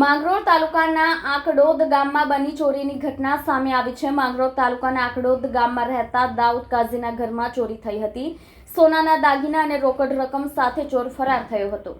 માંગરોળ તાલુકાના આંકડોદ ગામમાં બની ચોરીની ઘટના સામે આવી છે. માંગરોળ તાલુકાના આંકડોદ ગામમાં રહેતા દાઉદ કાઝીના ઘરમાં ચોરી થઈ હતી. સોનાના દાગીના અને રોકડ રકમ સાથે ચોર ફરાર થયો હતો.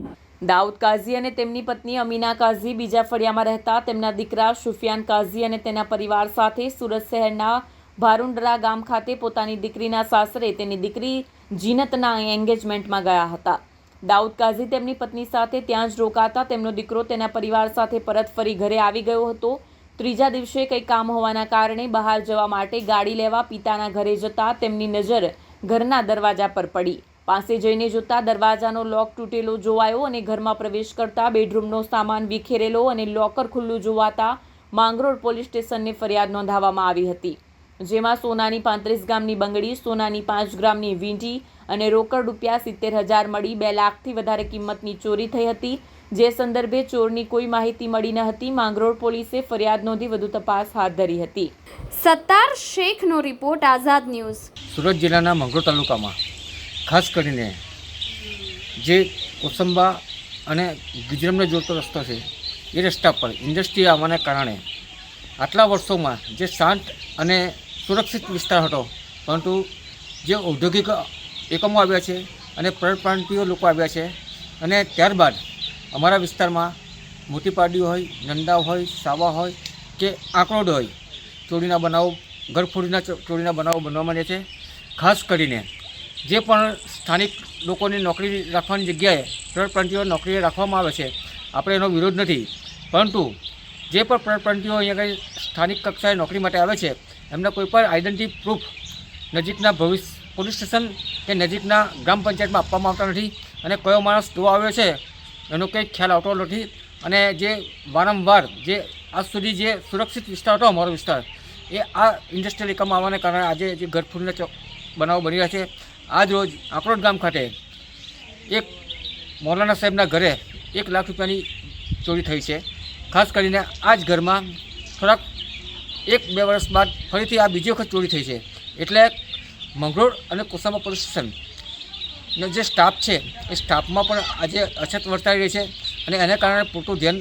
દાઉદ કાઝી અને તેમની પત્ની અમીના કાઝી બીજા ફળિયામાં રહેતા. તેમના દીકરા સુફિયાન કાઝી અને તેના પરિવાર સાથે સુરત શહેરના ભારુંડરા ગામ ખાતે પોતાની દીકરીના સાસરે તેની દીકરી જીનતના એન્ગેજમેન્ટમાં ગયા હતા. દાઉદ કાઝી તેમની પત્ની સાથે ત્યાં જ રોકાતા તેમનો દીકરો તેના પરિવાર સાથે પરત ફરી ઘરે આવી ગયો હતો. ત્રીજા દિવસે કંઈ કામ હોવાના કારણે બહાર જવા માટે ગાડી લેવા પિતાના ઘરે જતા તેમની નજર ઘરના દરવાજા પર પડી. પાસે જઈને જોતા દરવાજાનો લોક તૂટેલો જોવાયો અને ઘરમાં પ્રવેશ કરતા બેડરૂમનો સામાન વિખેરેલો અને લોકર ખુલ્લું જોવાતા માંગરોળ પોલીસ સ્ટેશનને ફરિયાદ નોંધાવવામાં આવી હતી. જેમાં સોનાની પાંત્રીસ ગ્રામની બંગડી સોનાની પાંચ ગ્રામની વીંટી અને રોકડ રૂપિયા સિત્તેર હજાર મળી બે લાખથી વધારે કિંમતની ચોરી થઈ હતી. જે સંદર્ભે ચોરની કોઈ માહિતી મળી ન હતી. માંગરોળ પોલીસે ફરિયાદ નોંધી વધુ તપાસ હાથ ધરી હતી. સત્તાર શેખનો રિપોર્ટ આઝાદ ન્યૂઝ. સુરત જિલ્લાના માંગરોળ તાલુકામાં ખાસ કરીને જે કોસંબા અને ગુજરામને જોડતો રસ્તો છે એ રસ્તા પર ઇન્ડસ્ટ્રી આવવાને કારણે આટલા વર્ષોમાં જે શાંત અને સુરક્ષિત વિસ્તાર હતો. પરંતુ જે ઔદ્યોગિક એકમો આવ્યા છે અને પરપ્રાંતિયો લોકો આવ્યા છે અને ત્યારબાદ અમારા વિસ્તારમાં મોટી પાડી હોય નંદા હોય, સાવા હોય કે આંકડોડ હોય, ચોરીના બનાવો, ઘરફોડીના ચોરીના બનાવો બનવા માંડે છે. ખાસ કરીને જે પણ સ્થાનિક લોકોની નોકરી રાખવાની જગ્યાએ પરપ્રાંતિઓ નોકરીએ રાખવામાં આવે છે, આપણે એનો વિરોધ નથી. પરંતુ જે પણ પરપ્રાંતિઓ અહીંયા કંઈ સ્થાનિક કક્ષાએ નોકરી માટે આવે છે એમને કોઈ પણ આઈડેન્ટિટી પ્રૂફ નજીકના ભવિષ્ય પોલીસ સ્ટેશન કે નજીકના ગ્રામ પંચાયતમાં આપવામાં આવતા નથી. અને કયો માણસ જોવા આવ્યો છે, એનો કંઈ ખ્યાલ આવતો નથી. અને જે વારંવાર જે આજ સુધી જે સુરક્ષિત વિસ્તાર હતો, અમારો વિસ્તાર, એ આ ઇન્ડસ્ટ્રીયલ એકમ આવવાને કારણે આજે જે ઘરફોડીના ચોક બનાવો બની રહ્યા છે. આજ રોજ આકરોડ ગામ ખાતે એક મૌલાના સાહેબના ઘરે એક લાખ રૂપિયાની ચોરી થઈ છે. ખાસ કરીને આ જ ઘરમાં થોડાક એક બે વર્ષ બાદ ફરીથી આ બીજી વખત ચોરી થઈ છે. એટલે મંગળોર અને કુસામા પોલીસ સ્ટેશનનો જે સ્ટાફ છે, એ સ્ટાફમાં પણ આજે અછત વર્તાઈ રહી છે અને એને કારણે પૂરતું ધ્યાન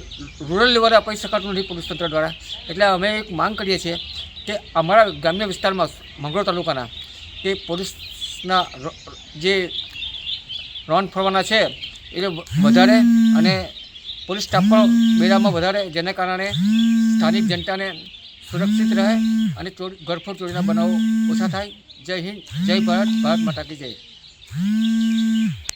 રૂરલ લેવલે અપાઈ શકાતું નથી પોલીસ તંત્ર દ્વારા. એટલે અમે એક માંગ કરીએ છીએ કે અમારા ગ્રામ્ય વિસ્તારમાં મંગળોળ તાલુકાના કે પોલીસના જે રોન ફરવાના છે, એ વધારે અને પોલીસ સ્ટાફ પણ મેળામાં વધારે, જેને કારણે સ્થાનિક જનતાને સુરક્ષિત રહે અને ચોરી ઘરફોડ ચોરીના બનાવો ઓછા થાય. જય હિન્દ, જય ભારત ભારત માતા કી જય.